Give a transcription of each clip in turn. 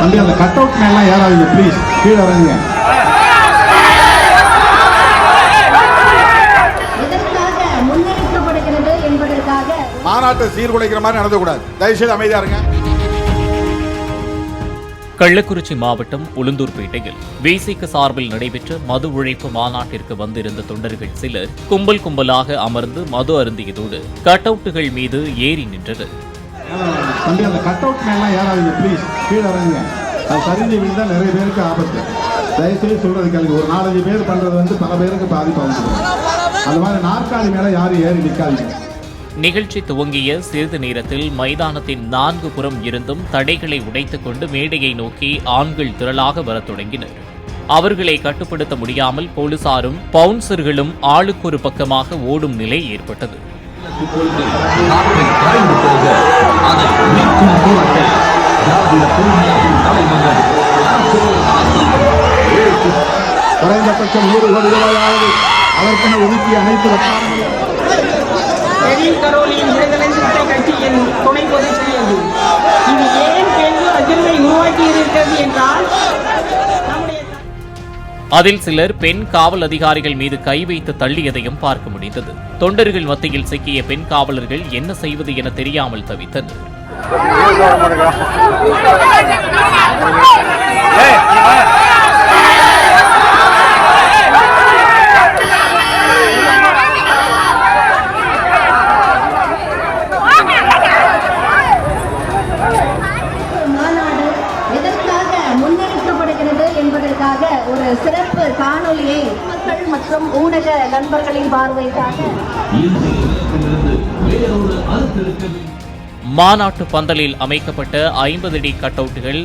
தம்பி அந்த cut out மேலாம் ஏறாதீங்க ப்ளீஸ் கீழே இறங்குங்க. மாநாட்டை சீர்குலைக்கிற மாதிரி நடத்தக்கூடாது. தயவுசெய்து அமைதியா இருங்க. கள்ளக்குறிச்சி மாவட்டம் உளுந்தூர்பேட்டையில் விசிக சார்பில் நடைபெற்ற மது ஒழிப்பு மாநாட்டிற்கு வந்திருந்த தொண்டர்கள் சிலர் கும்பல் கும்பலாக அமர்ந்து மது அருந்தியதோடு கட் அவுட்டுகள் மீது ஏறி நின்றனர். தம்பி அந்த கட் அவுட் மேலாம் ஏறாதீங்க ப்ளீஸ் கீழே இறங்குங்க. அது சரிஞ்சு விழுந்தா நிறைய பேருக்கு ஆபத்து. தயவுசெய்து சொல்கிறது கேளுங்க. ஒரு நாலஞ்சு பேர் பண்ணுறது வந்து பல பேருக்கு பாதிப்பு வந்துடும் அது மாதிரி நாற்காலி மேலே யாரும் ஏறி நிற்காதீங்க நிகழ்ச்சி துவங்கிய சிறிது நேரத்தில் மைதானத்தின் நான்கு புறம் இருந்தும் தடைகளை உடைத்துக் கொண்டு மேடையை நோக்கி ஆண்கள் திரளாக வரத் தொடங்கினர். அவர்களை கட்டுப்படுத்த முடியாமல் போலீசாரும் பவுன்சர்களும் ஆளுக்கு ஒரு பக்கமாக ஓடும் நிலை ஏற்பட்டது. இப்பொழுது காற்றை கரைந்து அதை மீட்கும் போராட்ட திராவிட திருநாட்டின் தலைமகன் குறைந்தபட்சம் நூறு கோடி ரூபாயாவது அதற்கென ஒதுக்கி அனைத்து விடுதலை சிறுத்தை கட்சியின் துணை பொதுச் செயலர். இது ஏன் பெரிய அதிர்வை உருவாக்கி இருக்கிறது என்றால் அதில் சிலர் பெண் காவல் அதிகாரிகள் மீது கை வைத்து தள்ளியதையும் பார்க்க முடிந்தது. தொண்டர்கள் மத்தியில் சிக்கிய பெண் காவலர்கள் என்ன செய்வது என தெரியாமல் தவித்தனர். மாநாடு எதற்காக முன்னெடுக்கப்படுகிறது என்பதற்காக ஒரு சிறப்பு காணொளியை மக்கள் மற்றும் ஊடக நண்பர்களின் பார்வைக்காக மாநாட்டு பந்தலில் அமைக்கப்பட்ட ஐம்பது அடி கட் அவுட்டுகள்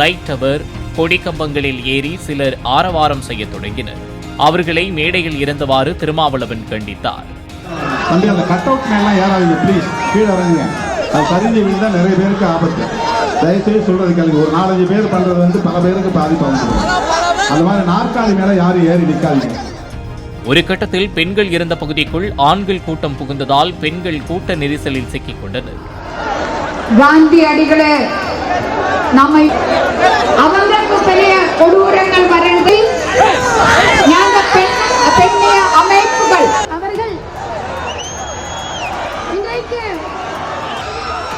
லைட் டவர் கொடிக்கம்பங்களில் ஏறி சிலர் ஆரவாரம் செய்யத் தொடங்கினர். அவர்களை மேடையில் இருந்தவாறு திருமாவளவன் கண்டித்தார். தம்பி அந்த கட் அவுட் மேலாம் ஏறாதீங்க ப்ளீஸ் கீழே இறங்குங்க. அது சரிஞ்சு விழுந்தா நிறைய பேருக்கு ஆபத்து. தயவுசெய்து சொல்றது கேளுங்க. ஒரு நாலஞ்சு பேர் பண்றது வந்து பல பேருக்கு பாதிப்பு வந்துடும் அது மாதிரி நாற்காலி மேல யாரும் ஏறி நிக்காதீங்க. ஒரு கட்டத்தில் பெண்கள் இருந்த பகுதிக்குள் ஆண்கள் கூட்டம் புகுந்ததால் பெண்கள் கூட்ட நெரிசலில் சிக்கிக் கொண்டனர். காந்தி அடிகளே நம்மை அவங்களுக்கு பெரிய கொடூரங்கள் வருது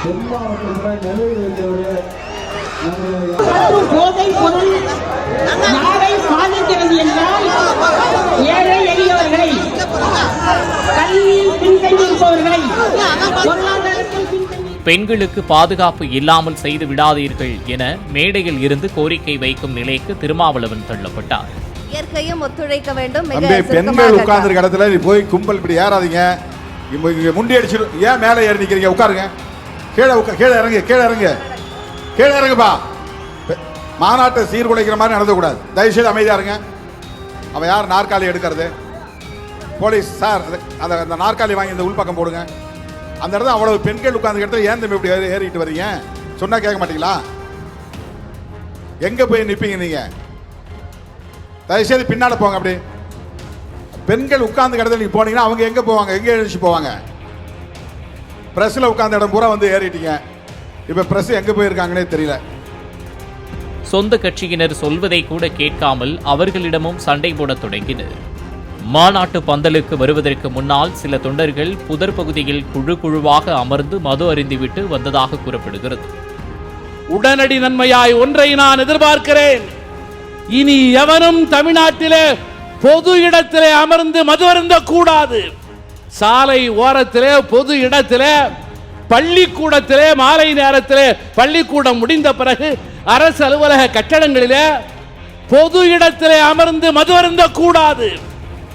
மற்றும் போதை பொருள் நாளை பாதிக்கிறது என்றால் ஏழை எளியவர்களை கல்வியில் பின்தங்கியிருப்பவர்களை பொருளாதாரத்தில் பின்தங்கி பெண்களுக்கு பாதுகாப்பு இல்லாமல் செய்து விடாதீர்கள் என மேடையில் இருந்து கோரிக்கை வைக்கும் நிலைக்கு திருமாவளவன் தள்ளப்பட்டார். இயற்கையும் ஒத்துழைக்க வேண்டும். பெண்கள் உட்கார்ந்துருக்க இடத்துல போய் கும்பல் இப்படி ஏறாதீங்க. முண்டி அடிச்சிடும் ஏன் மேலே ஏறி நிக்கிறீங்க? உட்காருங்க. கீழே உட்கா கீழே இறங்கு கீழே இறங்கு. கீழே இறங்குப்பா மாநாட்டை சீர்குலைக்கிற மாதிரி நடத்தக்கூடாது தயவுசெய்து அமைதியாக இருங்க. அவன் யார்? நாற்காலி எடுக்கிறது. போலீஸ் சார் அந்த அந்த நாற்காலி வாங்கி இந்த உள்பக்கம் போடுங்க. அந்த இடத்துல அவ்வளவு பெண்கள் உட்காந்து இடத்துல ஏன் தம்பி இப்படி ஏறிட்டு வர்றீங்க? சொன்னால் கேட்க மாட்டீங்களா? எங்கே போய் நிற்பீங்க நீங்கள் தயவுசெய்து பின்னால் போங்க அப்படி. பெண்கள் உட்காந்து கிடத்துல நீங்கள் போனீங்கன்னா அவங்க எங்கே போவாங்க? எங்கே எழுச்சி போவாங்க? பிரஸில் உட்காந்த இடம் பூரா வந்து ஏறிட்டீங்க. இப்போ பிரஸ் எங்கே போயிருக்காங்கன்னே தெரியல. சொந்த கட்சியினர் சொல்வதை கூட கேட்காமல் அவர்களிடமும் சண்டை போடத் தொடங்கினர் மாநாட்டு பந்தலுக்கு வருவதற்கு முன்னால் சில தொண்டர்கள் புதர் பகுதியில் குழு குழுவாக அமர்ந்து மது அறிந்துவிட்டு வந்ததாக கூறப்படுகிறது. உடனடி நன்மையாய் ஒன்றை நான் எதிர்பார்க்கிறேன். இனி எவனும் தமிழ்நாட்டிலே பொது இடத்திலே அமர்ந்து மது அருந்த கூடாது சாலை ஓரத்திலே பொது இடத்திலே பள்ளிக்கூடத்திலே மாலை நேரத்திலே பள்ளிக்கூடம் முடிந்த பிறகு அரசு அலுவலக கட்டடங்களிலே பொது இடத்திலே அமர்ந்து மது அருந்த கூடாது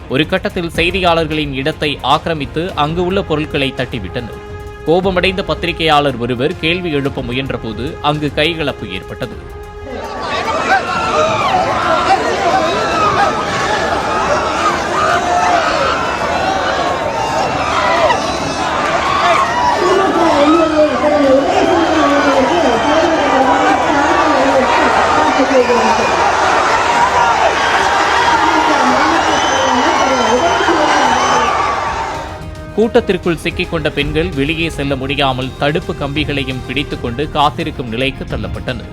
ஒரு கட்டத்தில் செய்தியாளர்களின் இடத்தை ஆக்கிரமித்து அங்கு உள்ள பொருட்களை தட்டிவிட்டனர். கோபமடைந்த பத்திரிகையாளர் ஒருவர் கேள்வி எழுப்ப முயன்றபோது அங்கு கைகலப்பு ஏற்பட்டது. கூட்டத்திற்குள் சிக்கிக்கொண்ட பெண்கள் வெளியே செல்ல முடியாமல் தடுப்பு கம்பிகளையும் பிடித்துக்கொண்டு காத்திருக்கும் நிலைக்கு தள்ளப்பட்டனர்.